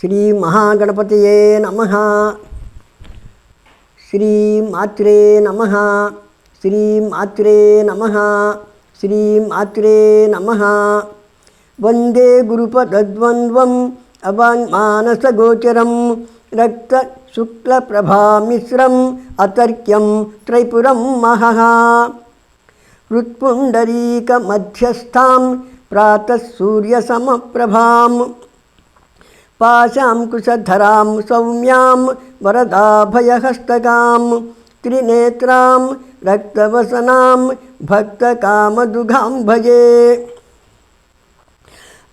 శ్రీ మహాగణపతయే నమ శ్రీ మాత్రే నమ శ్రీ మాత్రే నమ శ్రీ మాత్రే నమ వందే గురుపద్వంద్వం అవాన్మానసగోచరం రక్త శుక్లప్రభామిశ్రం అతర్క్యం త్రైపురం మహః హృత్పుండరీకమధ్యస్థాం ప్రాతः पाशाङ्कुशधरां सौम्यां वरदाभयहस्तकां त्रिनेत्रां रक्तवसनां भक्तकामदुघां भजे।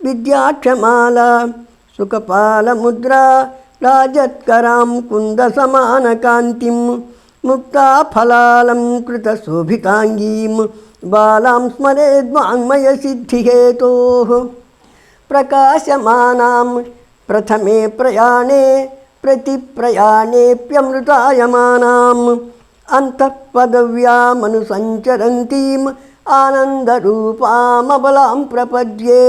विद्याक्षमाला, सुखपालमुद्रा, राजत्करां कुन्दसमानकान्तिं, मुक्ताफलालं कृतशोभिताङ्गीं बालां स्मरेद्वाङ्मयसिद्धिहेतोः। प्रकाशमानां ప్రథమే ప్రయాణే प्रतिप्रयाणेऽप्यमृतायमानाम् अन्तःपदव्यामनुसञ्चरन्तीम् आनन्दरूपामबलां प्रपद्ये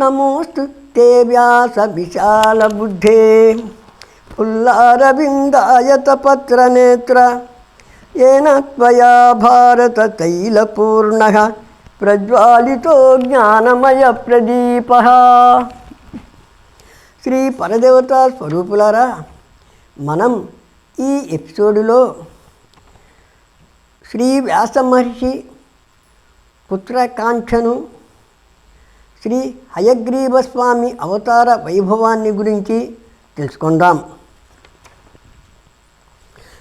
नमोऽस्तु ते व्यासविशालबुद्धे फुल्लारविन्दायतपत्रनेत्र येन त्वया भारततैलपूर्णः ప్రజ్వాలితో జ్ఞానమయ ప్రదీప. శ్రీ పరదేవత స్వరూపులారా మనం ఈ ఎపిసోడ్లో శ్రీ వ్యాస మహర్షి పుత్రకాంక్షను శ్రీ హయగ్రీవస్వామి అవతార వైభవాన్ని గురించి తెలుసుకుందాం.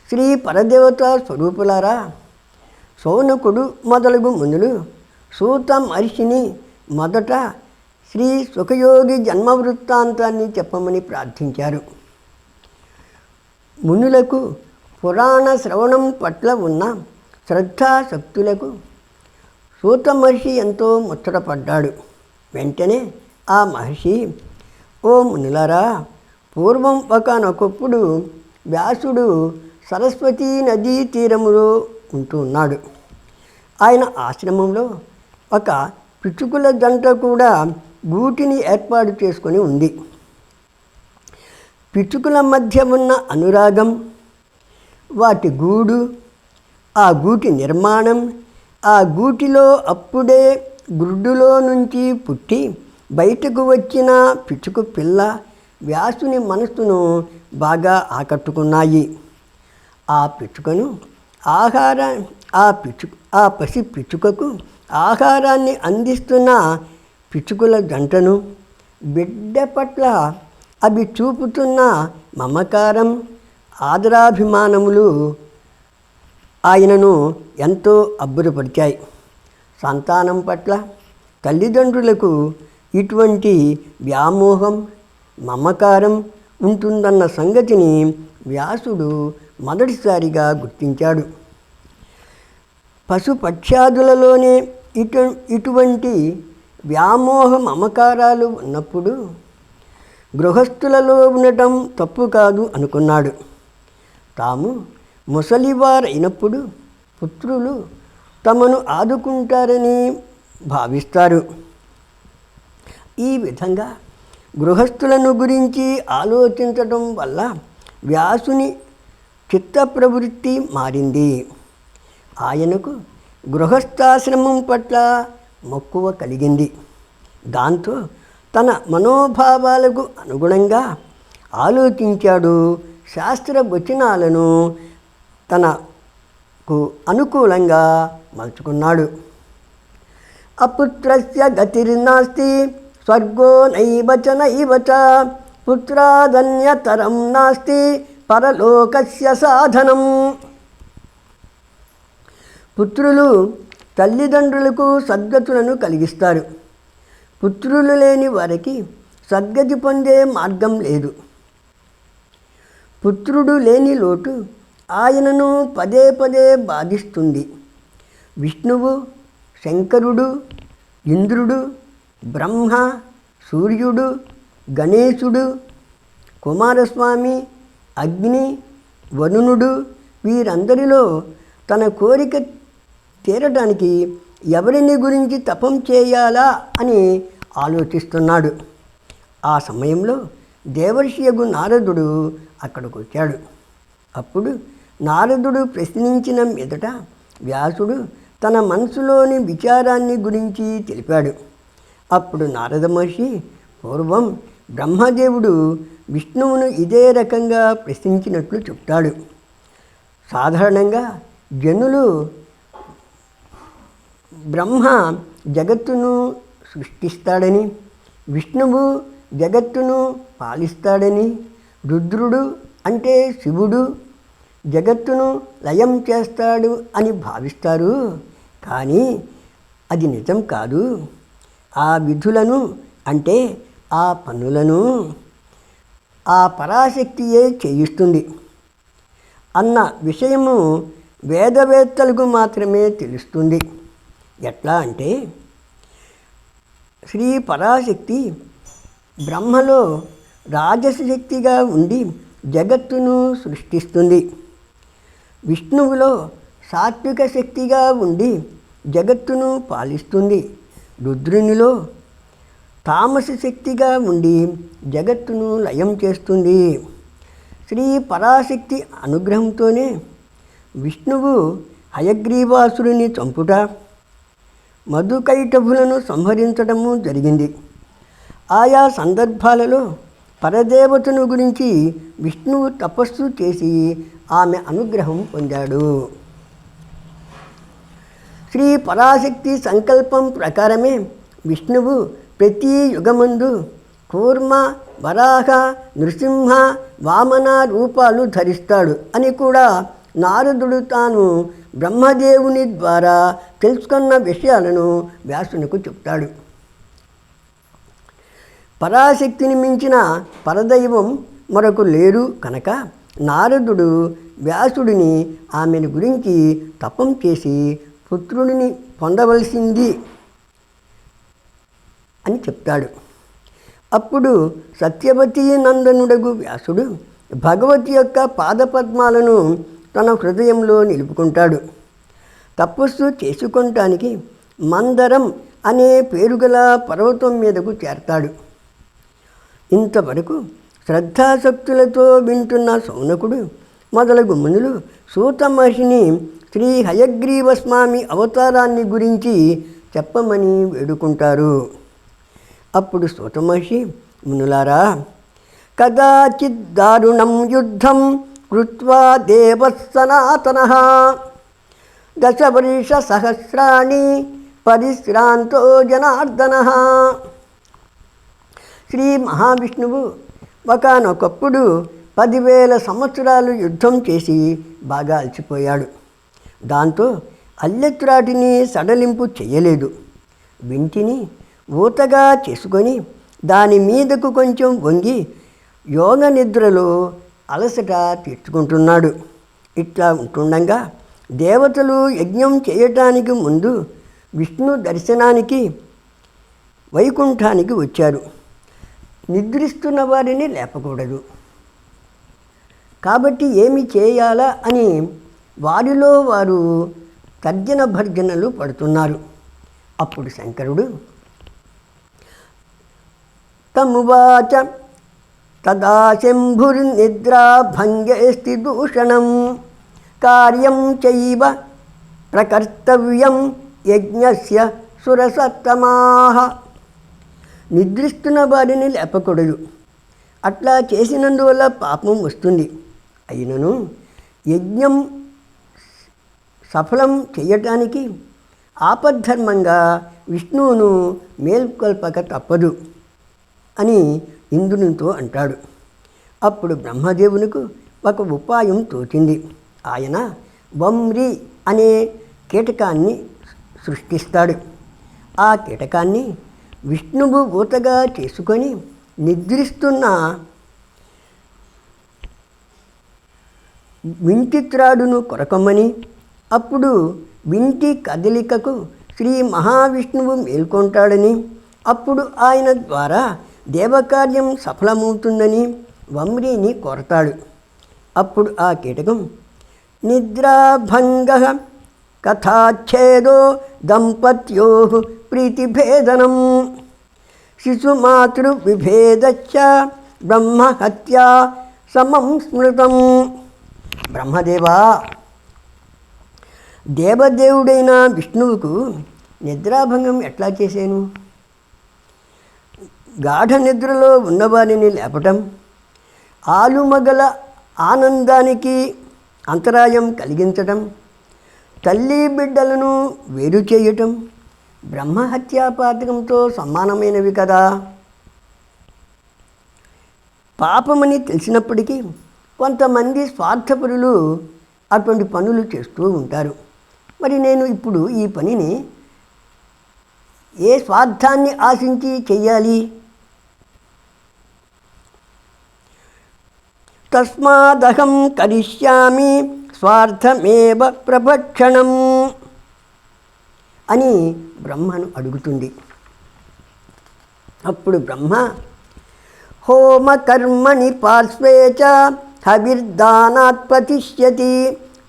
శ్రీ పరదేవత స్వరూపులారా సోనకుడు మొదలగు మునులు సూత మహర్షిని మొదట శ్రీ సుఖయోగి జన్మ వృత్తాంతాన్ని చెప్పమని ప్రార్థించారు. మునులకు పురాణ శ్రవణం పట్ల ఉన్న శ్రద్ధాశక్తులకు సూత మహర్షి ఎంతో ముచ్చటపడ్డాడు. వెంటనే ఆ మహర్షి ఓ మునులారా పూర్వం ఒకనొకప్పుడు వ్యాసుడు సరస్వతీ నదీ తీరములో ఉంటూ ఉన్నాడు. ఆయన ఆశ్రమంలో ఒక పిచ్చుకుల జంట కూడా గూటిని ఏర్పాటు చేసుకొని ఉంది. పిచ్చుకుల మధ్య ఉన్న అనురాగం వాటి గూడు ఆ గూటి నిర్మాణం ఆ గూటిలో అప్పుడే గుడ్డులో నుంచి పుట్టి బయటకు వచ్చిన పిచ్చుక పిల్ల వ్యాసుని మనస్సును బాగా ఆకట్టుకున్నాయి. ఆ పిచ్చుకను ఆహార ఆ పిచ్చు ఆ పసి పిచ్చుకకు ఆహారాన్ని అందిస్తున్న పిచ్చుకల జంటను బిడ్డ పట్ల అవి చూపుతున్న మమకారం ఆదరాభిమానములు ఆయనను ఎంతో అబ్బురపరిచాయి. సంతానం పట్ల తల్లిదండ్రులకు ఇటువంటి వ్యామోహం మమకారం ఉంటుందన్న సంగతిని వ్యాసుడు మొదటిసారిగా గుర్తించాడు. పశుపక్ష్యాదులలోనే ఇటు ఇటువంటి వ్యామోహ మమకారాలు ఉన్నప్పుడు గృహస్థులలో ఉండటం తప్పు కాదు అనుకున్నాడు. తాము ముసలివారైనప్పుడు పుత్రులు తమను ఆదుకుంటారని భావిస్తారు. ఈ విధంగా గృహస్థులను గురించి ఆలోచించడం వల్ల వ్యాసుని చిత్త ప్రవృత్తి మారింది. ఆయనకు గృహస్థాశ్రమం పట్ల మక్కువ కలిగింది. దాంతో తన మనోభావాలకు అనుగుణంగా ఆలోచించాడు. శాస్త్ర వచనాలను తనకు అనుకూలంగా మలుచుకున్నాడు. అపుత్రస్య గతిర్నాస్తి స్వర్గో నైవచన ఇవచ నైవ పుత్రాదన్యతరం నాస్తి పరలోకస్య సాధనం. పుత్రులు తల్లిదండ్రులకు సద్గతులను కలిగిస్తారు. పుత్రులు లేని వారికి సద్గతి పొందే మార్గం లేదు. పుత్రుడు లేని లోటు ఆయనను పదే పదే బాధిస్తుంది. విష్ణువు శంకరుడు ఇంద్రుడు బ్రహ్మ సూర్యుడు గణేశుడు కుమారస్వామి అగ్ని వరుణుడు వీరందరిలో తన కోరిక తీరడానికి ఎవరిని గురించి తపం చేయాలా అని ఆలోచిస్తున్నాడు. ఆ సమయంలో దేవర్షియగు నారదుడు అక్కడికి వచ్చాడు అప్పుడు నారదుడు ప్రశ్నించిన మీదట వ్యాసుడు తన మనసులోని విచారాన్ని గురించి తెలిపాడు. అప్పుడు నారద మహర్షి పూర్వం బ్రహ్మదేవుడు విష్ణువును ఇదే రకంగా ప్రశ్నించినట్లు చెప్తాడు. సాధారణంగా జనులు బ్రహ్మ జగత్తును సృష్టిస్తాడని విష్ణువు జగత్తును పాలిస్తాడని రుద్రుడు అంటే శివుడు జగత్తును లయం చేస్తాడు అని భావిస్తారు. కానీ అది నిజం కాదు. ఆ విధులను అంటే ఆ పనులను ఆ పరాశక్తియే చేయిస్తుంది. అన్న విషయము వేదవేత్తలకు మాత్రమే తెలుస్తుంది. ఎట్లా అంటే శ్రీ పరాశక్తి బ్రహ్మలో రాజశక్తిగా ఉండి జగత్తును సృష్టిస్తుంది. విష్ణువులో సాత్విక శక్తిగా ఉండి జగత్తును పాలిస్తుంది. రుద్రునిలో తామస శక్తిగా ఉండి జగత్తును లయం చేస్తుంది. శ్రీ పరాశక్తి అనుగ్రహంతోనే విష్ణువు హయగ్రీవాసురుని చంపుట మధుకైటభులను సంహరించడము జరిగింది. ఆయా సందర్భాలలో పరదేవతను గురించి విష్ణువు తపస్సు చేసి ఆమె అనుగ్రహం పొందాడు. శ్రీ పరాశక్తి సంకల్పం ప్రకారమే విష్ణువు ప్రతి యుగమందు కూర్మ వరాహ నృసింహ వామన రూపాలు ధరిస్తాడు అని కూడా నారదుడు తాను బ్రహ్మదేవుని ద్వారా తెలుసుకున్న విషయాలను వ్యాసునికి చెప్తాడు. పరాశక్తిని మించిన పరదైవం మరొక లేరు కనుక నారదుడు వ్యాసుడిని ఆమెను గురించి తపం చేసి పుత్రుడిని పొందవలసింది అని చెప్తాడు. అప్పుడు సత్యవతీ నందనుడగు వ్యాసుడు భగవతి యొక్క పాదపద్మాలను తన హృదయంలో నిలుపుకుంటాడు. తపస్సు చేసుకొనటానికి మందరం అనే పేరుగల పర్వతం మీదకు చేరతాడు. ఇంతవరకు శ్రద్ధాశక్తులతో వింటున్న సౌనకుడు మొదలగు మునులు సూత మహర్షిని శ్రీ హయగ్రీవ స్వామి అవతారాన్ని గురించి చెప్పమని వేడుకుంటారు. అప్పుడు సూత మహర్షి మునులారా కదాచిద్ దారుణం యుద్ధం కృత్వా దేవ సనాతన దశవర్ష సహస్రాణి పరిశ్రాంతో జనార్దన. శ్రీ మహావిష్ణువు ఒకనొకప్పుడు పదివేల సంవత్సరాలు యుద్ధం చేసి బాగా అలసిపోయాడు. దాంతో అల్లెత్రాటిని సడలింపు చేయలేదు. వింటిని ఊతగా చేసుకొని దాని మీదకు కొంచెం వంగి యోగ నిద్రలో అలసట తీర్చుకుంటున్నాడు. ఇట్లా ఉంటుండగా దేవతలు యజ్ఞం చేయటానికి ముందు విష్ణు దర్శనానికి వైకుంఠానికి వచ్చారు. నిద్రిస్తున్న వారిని లేపకూడదు. కాబట్టి ఏమి చేయాలా అని వారిలో వారు తర్జన భర్జనలు పడుతున్నారు. అప్పుడు శంకరుడు తమువాచ తదా శంభుర్నిద్రాభంగేస్తి దూషణం కార్యం చైవ ప్రకర్తవ్యం యజ్ఞస్య సురసత్తమాహ నిద్రిస్తున్న వారిని లేపకూడదు అట్లా చేసినందువల్ల పాపం వస్తుంది. అయినను యజ్ఞం సఫలం చేయటానికి ఆపద్ధర్మంగా విష్ణువును మేల్కొల్పక తప్పదు అని ఇంద్రునితో అంటాడు. అప్పుడు బ్రహ్మదేవునికి ఒక ఉపాయం తోచింది. ఆయన వమ్రి అనే కీటకాన్ని సృష్టిస్తాడు. ఆ కీటకాన్ని విష్ణువు ఊతగా చేసుకొని నిద్రిస్తున్న వింటిత్రాడును కొరకమ్మని అప్పుడు వింటి కదలికకు శ్రీ మహావిష్ణువు మేల్కొంటాడని అప్పుడు ఆయన ద్వారా దేవకార్యం సఫలమవుతుందని వమ్రీని కోరతాడు. అప్పుడు ఆ కీటకం నిద్రాభంగ కథాచ్ఛేదో దంపత్యో ప్రీతిభేదనం. శిశుమాతృ శిశుమాతృవిభేదచ్చ బ్రహ్మహత్యా సమం స్మృతం. బ్రహ్మదేవా దేవదేవుడైన విష్ణువుకు నిద్రాభంగం ఎట్లా చేశాను? గాఢ నిద్రలో ఉన్నవారిని లేపటం ఆలుమగల ఆనందానికి అంతరాయం కలిగించటం తల్లి బిడ్డలను వేరు చేయటం బ్రహ్మహత్యాపాతకంతో సమానమైనవి కదా. పాపమని తెలిసినప్పటికీ కొంతమంది స్వార్థపరులు అటువంటి పనులు చేస్తూ ఉంటారు. మరి నేను ఇప్పుడు ఈ పనిని ఏ స్వార్థాన్ని ఆశించి చేయాలి? తస్మాదహం కరిష్యామి స్వార్థమేవ ప్రభక్షణం అని బ్రహ్మను అడుగుతుంది. అప్పుడు బ్రహ్మ హోమకర్మణి పార్శ్వే చ హవిర్దానాత్ ప్రతిష్యతి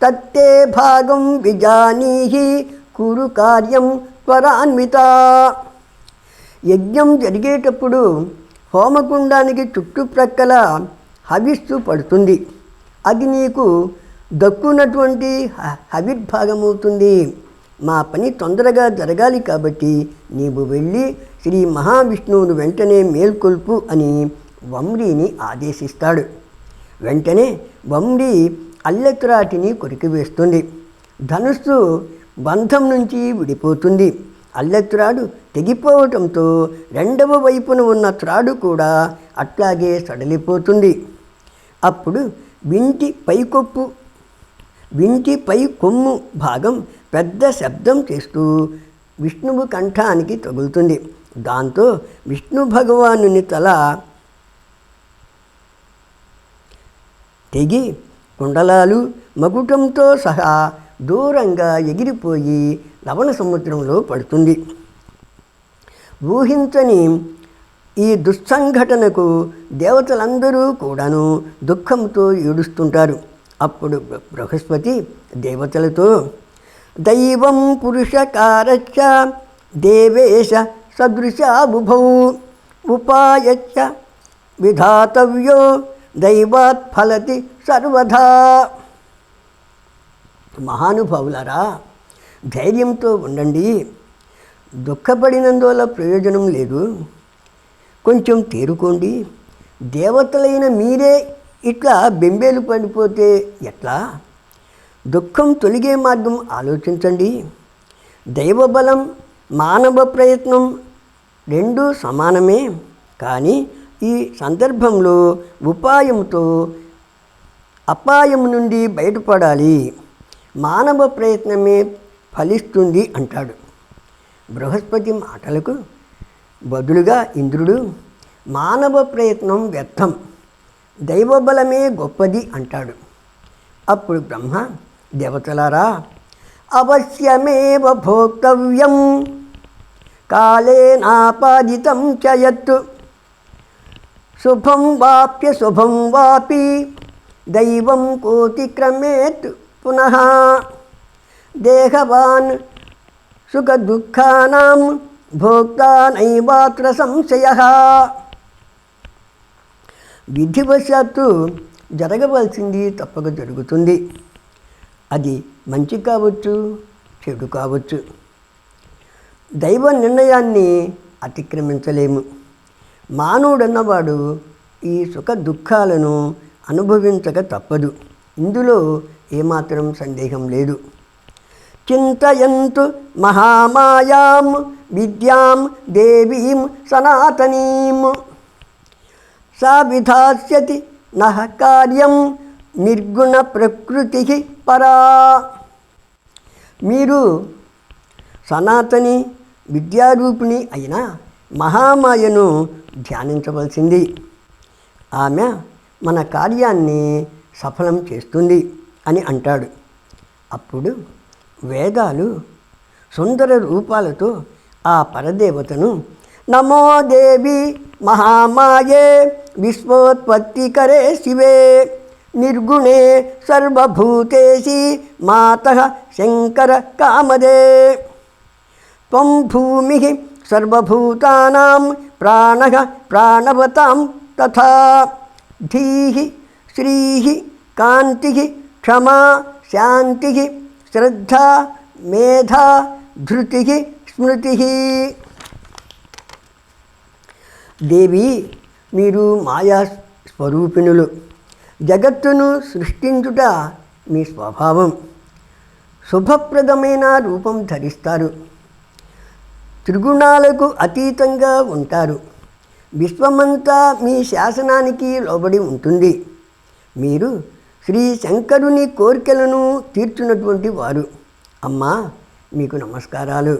తత్తే భాగం విజానీహి కురు కార్యం త్వరాన్విత. యజ్ఞం జరిగేటప్పుడు హోమకుండానికి చుట్టుప్రక్కల హవిస్తూ పడుతుంది. అది నీకు దక్కునటువంటి హవిర్భాగమవుతుంది. మా పని తొందరగా జరగాలి కాబట్టి నీవు వెళ్ళి శ్రీ మహావిష్ణువును వెంటనే మేల్కొల్పు అని వమ్రీని ఆదేశిస్తాడు. వెంటనే వమ్రి అల్లెత్రాటిని కొరికివేస్తుంది. ధనుస్సు బంధం నుంచి విడిపోతుంది. అల్లెత్రాడు తెగిపోవటంతో రెండవ వైపున ఉన్న త్రాడు కూడా అట్లాగే సడలిపోతుంది. అప్పుడు వింటి పైకొప్పు వింటి పై కొమ్ము భాగం పెద్ద శబ్దం చేస్తూ విష్ణువు కంఠానికి తగులుతుంది. దాంతో విష్ణు భగవానుని తల తెగి కుండలాలు మగుటంతో సహా దూరంగా ఎగిరిపోయి లవణ సముద్రంలో పడుతుంది. ఊహించని ఈ దుస్సంఘటనకు దేవతలందరూ కూడాను దుఃఖంతో ఏడుస్తుంటారు. అప్పుడు బృహస్పతి దేవతలతో దైవం పురుషకారచ్చ దేవేశ సదృశాబుభౌ ఉపాయచ్చ విధాతవ్యో దైవాత్ ఫలతి సర్వధా మహానుభావులారా ధైర్యంతో ఉండండి. దుఃఖపడినందువల్ల ప్రయోజనం లేదు. కొంచెం తేరుకోండి. దేవతలైన మీరే ఇట్లా బెంబేలు పడిపోతే ఎట్లా? దుఃఖం తొలగే మార్గం ఆలోచించండి. దైవబలం మానవ ప్రయత్నం రెండూ సమానమే. కానీ ఈ సందర్భంలో ఉపాయంతో అపాయం నుండి బయటపడాలి. మానవ ప్రయత్నమే ఫలిస్తుంది అంటాడు. బృహస్పతి మాటలకు బదులుగా ఇంద్రుడు మానవ ప్రయత్నం వ్యర్థం దైవబలమే గొప్పది అంటాడు. అప్పుడు బ్రహ్మ దేవతలారా అవశ్యమేవ భోక్తవ్యం కాలేనాపాదితం చయత్ శుభం వాప్య శుభం వాపి దైవం కోతిక్రమేత్ పునః దేహవాన్ సుఖదుఃఖానాం భోక్తా నైవాత్ర సంశయ విధివశాత్తు జరగవలసింది తప్పక జరుగుతుంది. అది మంచి కావచ్చు చెడు కావచ్చు. దైవ నిర్ణయాన్ని అతిక్రమించలేము. మానవుడన్నవాడు ఈ సుఖ దుఃఖాలను అనుభవించక తప్పదు. ఇందులో ఏమాత్రం సందేహం లేదు. చింతయంతు మహామాయాం విద్యాం దేవీం సనాతనీం. సా విధాస్యతి నహ కార్యం నిర్గుణ ప్రకృతి పరా. మీరు సనాతని విద్యారూపిణి అయిన మహామాయను ధ్యానించవలసింది. ఆమె మన కార్యాన్ని సఫలం చేస్తుంది అని అంటాడు. అప్పుడు వేదాలు సుందర రూపాలతో ఆ పరదేవతను నమో దేవి మహామాయే విశ్వోత్పత్తికరే శివే. నిర్గుణే సర్వభూతేసి మాత శంకర కామదే. త్వం భూమి సర్వభూతానాం ప్రాణ ప్రాణవతాం తథా. ధీ శ్రీ కాంతి క్షమా శాంతి శ్రద్ధ మేధా ధృతి స్మృతి. దేవి మీరు మాయా స్వరూపిణులు. జగత్తును సృష్టించుట మీ స్వభావం. శుభప్రదమైన రూపం ధరిస్తారు. త్రిగుణాలకు అతీతంగా ఉంటారు. విశ్వమంతా మీ శాసనానికి లోబడి ఉంటుంది. మీరు శ్రీ శంకరుని కోరికలను తీర్చున్నటువంటి వారు. అమ్మా మీకు నమస్కారాలు.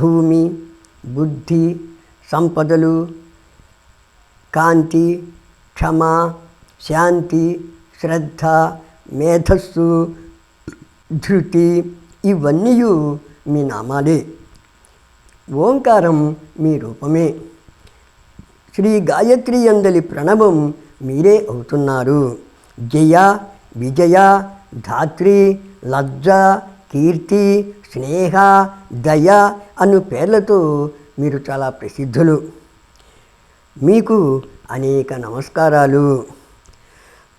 భూమి బుద్ధి సంపదలు కాంతి క్షమ శాంతి శ్రద్ధ మేధస్సు ధృతి ఇవన్నీ మీ నామాలే. ఓంకారం మీ రూపమే. శ్రీ గాయత్రి అందలి ప్రణవం మీరే అవుతున్నారు. జయ విజయ ధాత్రి లజ్జ కీర్తి స్నేహ దయ అను పేర్లతో మీరు చాలా ప్రసిద్ధులు. మీకు అనేక నమస్కారాలు.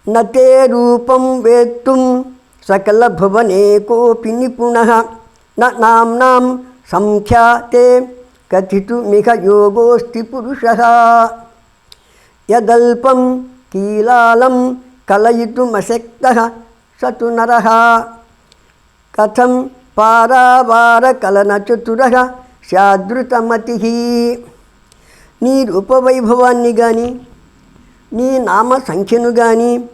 నతే రూపం వేత్తుం సకల భువనే కోపి నిపుణ. నాంనాం సంఖ్యాతే కథితుమిహ యోగోస్తి పురుష. యదల్పం కీలాలం కలయితుమశక్త సతు నర. కథం పారావారకలనచతుర శాదృతమతి నీ రూపవైభవాన్ని కానీ నీ నామ సంఖ్యను కానీ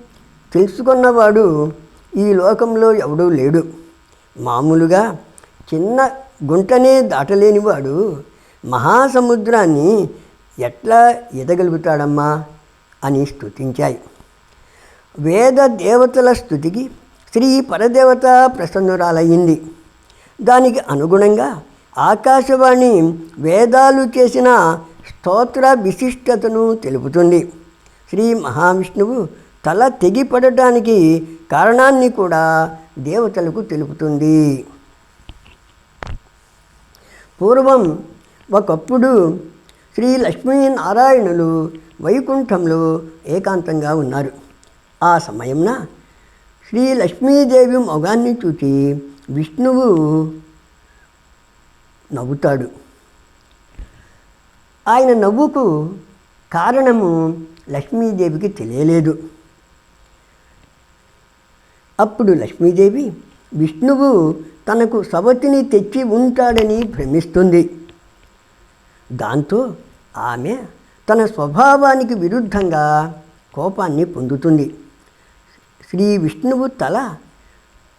తెలుసుకున్నవాడు ఈ లోకంలో ఎవడూ లేడు. మామూలుగా చిన్న గుంటనే దాటలేనివాడు మహాసముద్రాన్ని ఎట్లా ఎదగలుగుతాడమ్మా అని స్తుతించాయి. వేద దేవతల స్థుతికి శ్రీ పరదేవత ప్రసన్నురాలయ్యింది. దానికి అనుగుణంగా ఆకాశవాణి వేదాలు చేసిన స్తోత్ర విశిష్టతను తెలుపుతుంది. శ్రీ మహావిష్ణువు తల తెగిపడటానికి కారణాన్ని కూడా దేవతలకు తెలుపుతుంది. పూర్వం ఒకప్పుడు శ్రీ లక్ష్మీనారాయణులు వైకుంఠంలో ఏకాంతంగా ఉన్నారు. ఆ సమయంన శ్రీ లక్ష్మీదేవి మొగాన్ని చూచి విష్ణువు నవ్వుతాడు. ఆయన నవ్వుకు కారణము లక్ష్మీదేవికి తెలియలేదు. అప్పుడు లక్ష్మీదేవి విష్ణువు తనకు సవతిని తెచ్చి ఉంటాడని భ్రమిస్తుంది. దాంతో ఆమె తన స్వభావానికి విరుద్ధంగా కోపాన్ని పొందుతుంది. శ్రీ విష్ణువు తల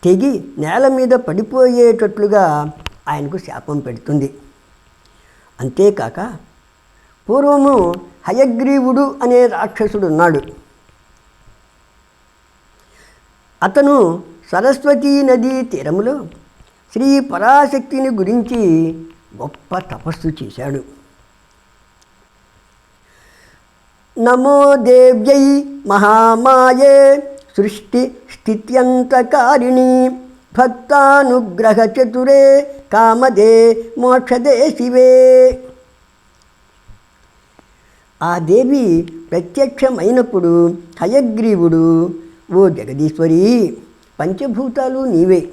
తెగి నేల మీద పడిపోయేటట్లుగా ఆయనకు శాపం పెడుతుంది. అంతేకాక పూర్వము హయగ్రీవుడు అనే రాక్షసుడు ఉన్నాడు అతను సరస్వతీ నదీ తీరములో శ్రీ పరాశక్తిని గురించి గొప్ప తపస్సు చేశాడు. నమో దేవ్యై మహామాయే సృష్టి స్థిత్యంతకారిణి. భక్తానుగ్రహ చతురే కామదే మోక్షదే శివే. ఆ దేవి ప్రత్యక్షమైనప్పుడు హయగ్రీవుడు ఓ జగదీశ్వరి పంచభూతాలు నీవే.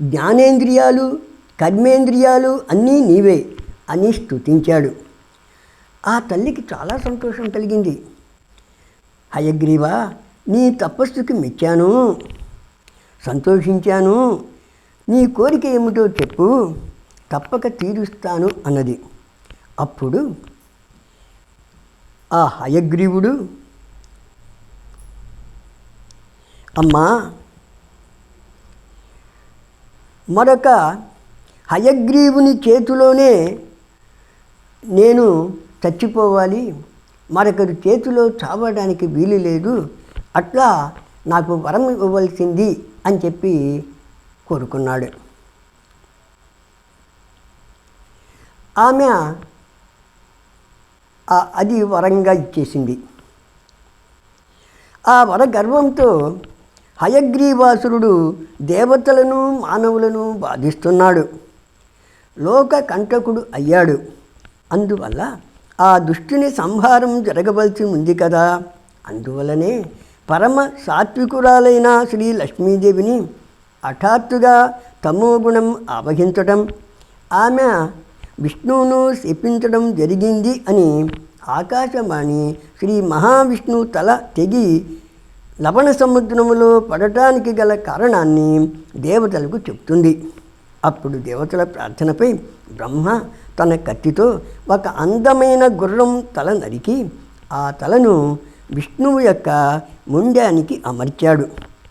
జ్ఞానేంద్రియాలు కర్మేంద్రియాలు అన్నీ నీవే అని స్తుతించాడు. ఆ తల్లికి చాలా సంతోషం కలిగింది. హయగ్రీవా నీ తపస్సుకి మెచ్చాను. సంతోషించాను. నీ కోరిక ఏమిటో చెప్పు. తప్పక తీరుస్తాను అన్నది. అప్పుడు ఆ హయగ్రీవుడు అమ్మా మరొక హయగ్రీవుని చేతిలోనే నేను చచ్చిపోవాలి. మరొకరి చేతిలో చావడానికి వీలు లేదు. అట్లా నాకు వరం ఇవ్వవలసింది అని చెప్పి కోరుకున్నాడు. ఆమె అది వరంగా ఇచ్చేసింది. ఆ వర గర్వంతో హయగ్రీవాసురుడు దేవతలను మానవులను బాధిస్తున్నాడు. లోక కంటకుడు అయ్యాడు. అందువల్ల ఆ దుష్టుని సంహారం జరగవలసి ఉంది కదా. అందువలనే పరమ సాత్వికురాలైన శ్రీ లక్ష్మీదేవిని హఠాత్తుగా తమోగుణం ఆవహించటం ఆమె విష్ణువును శపించడం జరిగింది అని ఆకాశవాణి శ్రీ మహావిష్ణు తల తెగి లవణ సముద్రములో పడటానికి గల కారణాన్ని దేవతలకు చెప్తుంది. అప్పుడు దేవతల ప్రార్థనపై బ్రహ్మ తన కత్తితో ఒక అందమైన గుర్రం తల నరికి ఆ తలను విష్ణువు యొక్క ముండానికి అమర్చాడు.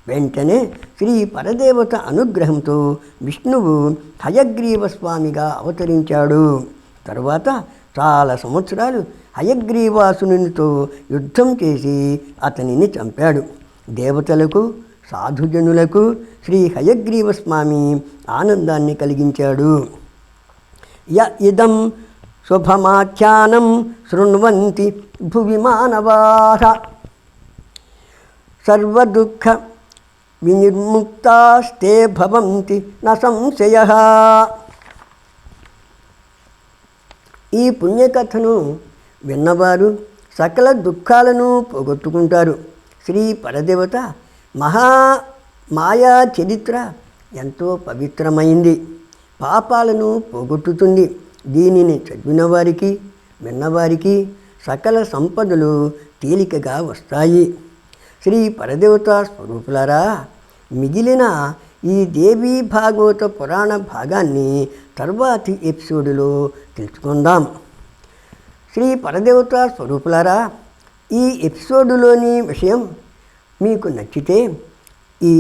వెంటనే శ్రీ పరదేవత అనుగ్రహంతో విష్ణువు హయగ్రీవ స్వామిగా అవతరించాడు. తరువాత చాలా సంవత్సరాలు హయగ్రీవాసునితో యుద్ధం చేసి అతనిని చంపాడు. దేవతలకు సాధుజనులకు శ్రీ హయగ్రీవ స్వామి ఆనందాన్ని కలిగించాడు. య ఇదం శుభమాఖ్యానం శృణ్వంతి భువి మానవాః. సర్వదుఃఖ వినిర్ముక్తాస్తే భవంతి న సంశయ. ఈ పుణ్యకథను విన్నవారు సకల దుఃఖాలను పోగొట్టుకుంటారు. శ్రీ పరదేవత మహా మాయా చరిత్ర ఎంతో పవిత్రమైంది. పాపాలను పోగొట్టుతుంది. దీనిని చదివిన వారికి విన్నవారికి సకల సంపదలు తేలికగా వస్తాయి. శ్రీ పరదేవత స్వరూపులారా మిగిలిన ఈ దేవీ భాగవత పురాణ భాగాన్ని తర్వాతి ఎపిసోడ్లో తెలుసుకుందాం. శ్రీ పరదేవత స్వరూపులారా ఈ ఎపిసోడ్లోని విషయం మీకు నచ్చితే ఈ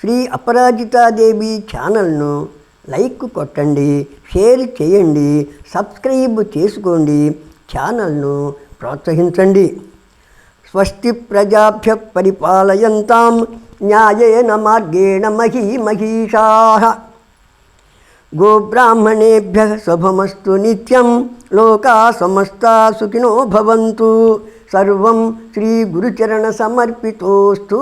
శ్రీ అపరాజితాదేవి ఛానల్ను లైక్ కొట్టండి షేర్ చేయండి సబ్స్క్రైబ్ చేసుకోండి ఛానల్ను ప్రోత్సహించండి. స్వస్తి ప్రజాభ్య పరిపాలయంతాం న్యాయేన మార్గేణ మహీ మహిషా. గోబ్రాహ్మణేభ్య శుభమస్తు నిత్యం లోకా సమస్తా సుఖినో భవంతు. సర్వం శ్రీ గురుచరణ సమర్పితోస్తు.